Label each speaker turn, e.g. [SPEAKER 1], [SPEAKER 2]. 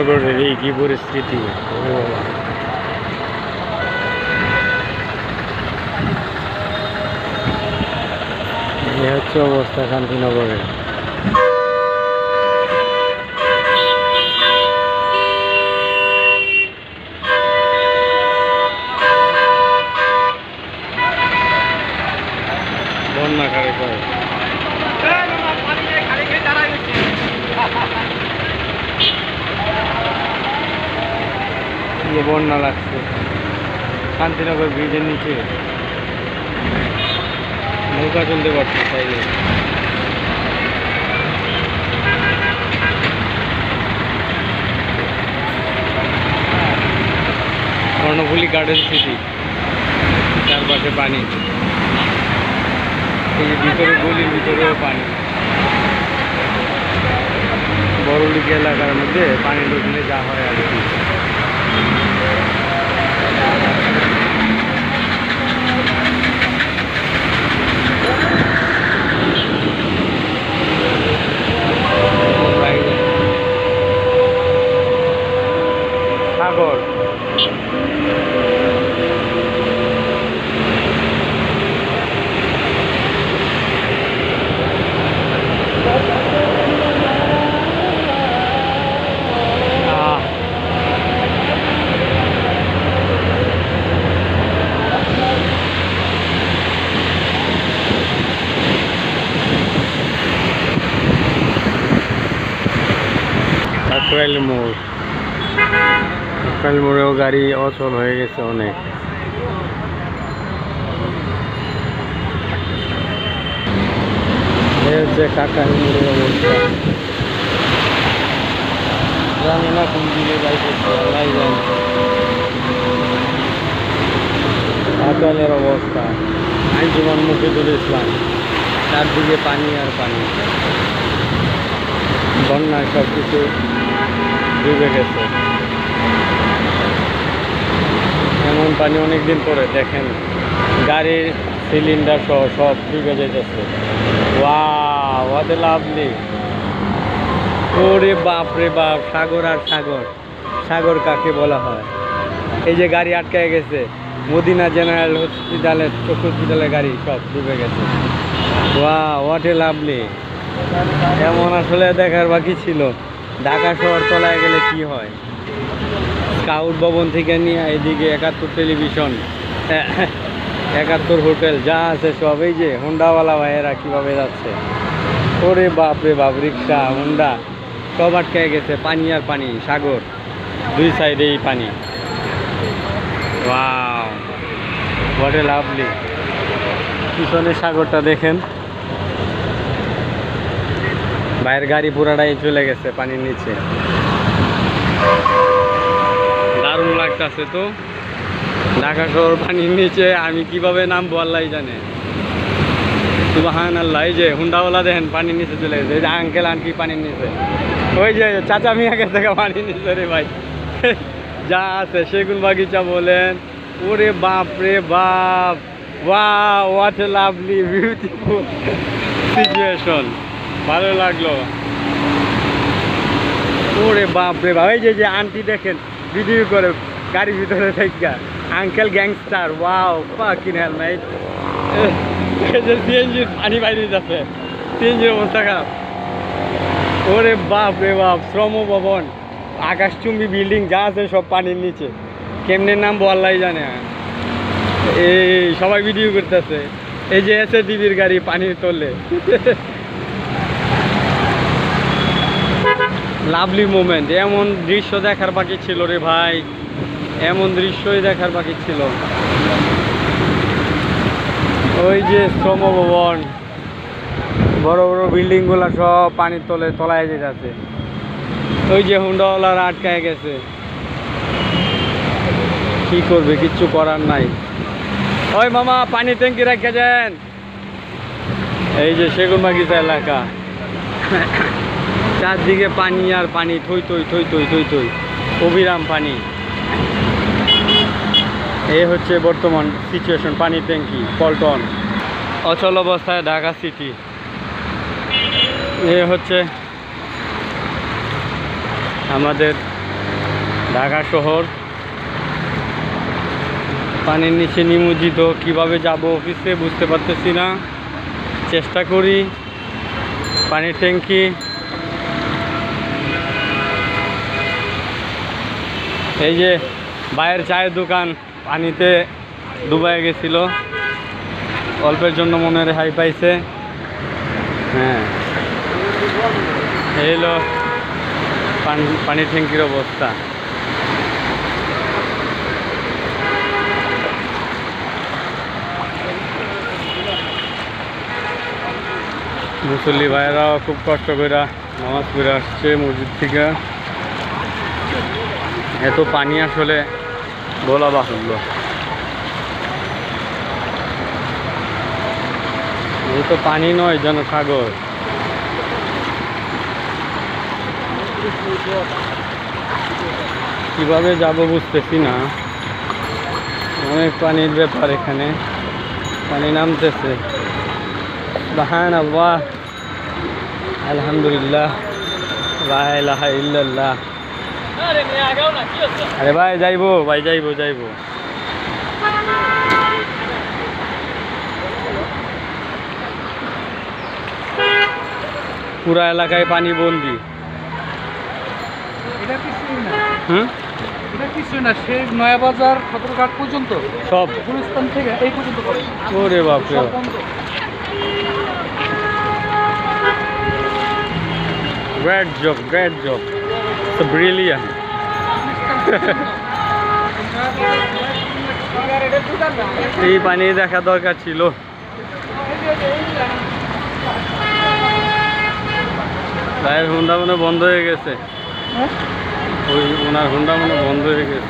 [SPEAKER 1] শান্তিনগরের এই কি পরিস্থিতি ওরে বাবা। এই হচ্ছে অবস্থা শান্তিনগরের বন্যা লাগছে। শান্তিনগর ব্রিজের নিচে। নৌকা চলতে পারছে চাইলে কর্ণফুলি গার্ডেন সিটি চারপাশে পানি। এই যে ভিতরে গলির ভিতরেও পানি। বড়লিকে এলাকার মধ্যে পানি ঢুকলে যা হয় আর কি সাগর আহ এপ্রিল মোড়। এপ্রিল মোড়েও গাড়ি অচল হয়ে গেছে অনেক। হচ্ছে কাকার মোড়ের অবস্থা। জানি না কোন দিকে যাইতেছে আল্লাহ জানে। আকালের অবস্থা। আইনজীবন ইসলাম। চারদিকে পানি আর পানি। বন্যায় সব কিছু ডুবে গেছে। এমন পানি অনেক দিন পরে, দেখেন, গাড়ির সিলিন্ডার সহ সব ডুবে যেতেছে ওয়া লাভলি ওরে বাপ রে বাপ, সাগর আর সাগর। সাগর কাকে বলা হয়? এই যে গাড়ি আটকায় গেছে, মদিনা জেনারেল হসপিটালে চোখ হসপিটালের গাড়ি সব ডুবে গেছে। ওয়া হোয়াট এ লাভলি এমন আসলে দেখার বাকি ছিল। ঢাকা শহর তলায় গেলে কি হয়? স্কাউট ভবন থেকে নিয়ে এদিকে একাত্তর টেলিভিশন একাত্তর হোটেল যা আছে সব, এই যে হোন্ডাওয়ালা ভাইয়েরা কীভাবে যাচ্ছে? ওরে বাপ রে বাপ, রিক্সা হোন্ডা সব আটকে গেছে, পানি আর পানি, সাগর, দুই সাইডেই পানি। ওয়াও হোয়াট এ লাভলি পিছনের সাগরটা দেখেন। বাইরের গাড়ি পুরাটাই চলে গেছে পানির নিচে। দারুণ লাগতেছে তো। ঢাকা শহর পানির নিচে, আমি কীভাবে নামবো আল্লাহ জানে। সুবাহান আল্লাহ এই যে হুন্ডাওয়ালা দেখেন পানির নিচে চলে গেছে। এই যে আঙ্কেল আন্টি পানির নিচে। ওই যে চাচা মিয়া গেছে পানির নিচে রে ভাই। যা আছে, সেগুন বাগিচা বলেন। ওরে বাপ রে বাপ। ওয়া what a lovely beautiful situation ভালো লাগল। ওরে বাপ রে বাপ এই যে যে আন্টি দেখেন ভিডিও করে গাড়ির ভিতরে থেকে uncle gangster wow fucking helmet CNG পানি বাইরে যাচ্ছে সিএনজির অবস্থা খারাপ। ওরে বাপ রে বাপ শ্রম ভবন আকাশচুম্বী বিল্ডিং যা আছে সব পানির নিচে। কেমনে নাম বললাই জানে। এই সবাই ভিডিও করতেছে। এই যে এসে টিভির গাড়ি পানির তলে। লাভলি মোমেন্ট এমন দৃশ্য দেখার বাকি ছিল রে ভাই। এমন দৃশ্যই দেখার বাকি ছিল। ওই যে শ্রম ভবন বড় বড় বিল্ডিংগুলো সব পানির তলে তলায় যে যেতেছে। ওই যে হুন্ডাওয়ালার আটকায় গেছে। কি করবে? কিচ্ছু করার নাই। ওই মামা, পানি ট্যাঙ্কি রেখে যান এই যে সেগুন বাগিচা এলাকা। চারদিকে পানি আর পানি, থই থই থই থই থই থই। অবিরাম পানি। এই হচ্ছে বর্তমান সিচুয়েশন পানি ট্যাঙ্কি, পল্টন। অচল অবস্থায় ঢাকা সিটি এ হচ্ছে আমাদের ঢাকা শহর। পানির নিচে নিমজ্জিত, কীভাবে যাব অফিসে বুঝতে পারতেছি না। চেষ্টা করি। পানির ট্যাঙ্কি এই যে বাইরের চায়ের দোকান, পানিতে ডুবাই গেছিল। অল্পের জন্য মনে রেহাই পাইছে। হ্যাঁ। এই হলো পানি ট্যাঙ্কির অবস্থা। মুসল্লি ভাইয়েরাও খুব কষ্ট করে নামাজ পড়ে আসছে মসজিদ থেকে। এত পানি আসলে বলা বাহুল্য তো পানি নয় যেন সাগর কীভাবে যাব বুঝতেছি না। অনেক পানির ব্যাপার এখানে। পানি নামতেছে। বাহান আল্লাহ আলহামদুলিল্লাহ ইলাহা ইল্লাল্লাহ। আরে ভাই যাইবো ভাই যাইবো যাইবো। পুরা এলাকায় পানি বন্দি। হুম?
[SPEAKER 2] কিছুই না? সেই নয়াবাজার সদরঘাট পর্যন্ত?
[SPEAKER 1] সব।
[SPEAKER 2] গুলিস্তান থেকে এই পর্যন্ত করে
[SPEAKER 1] ওরে বাপরে
[SPEAKER 2] সব
[SPEAKER 1] বাপ।
[SPEAKER 2] বন্ধ।
[SPEAKER 1] Great great brilliant. এই পানি দেখা দরকার ছিল ভাইয়ের হুন্ডা মনে বন্ধ হয়ে গেছে
[SPEAKER 2] হ্যাঁ?
[SPEAKER 1] ওই ওনার হুন্ডা মনে বন্ধ হয়ে গেছে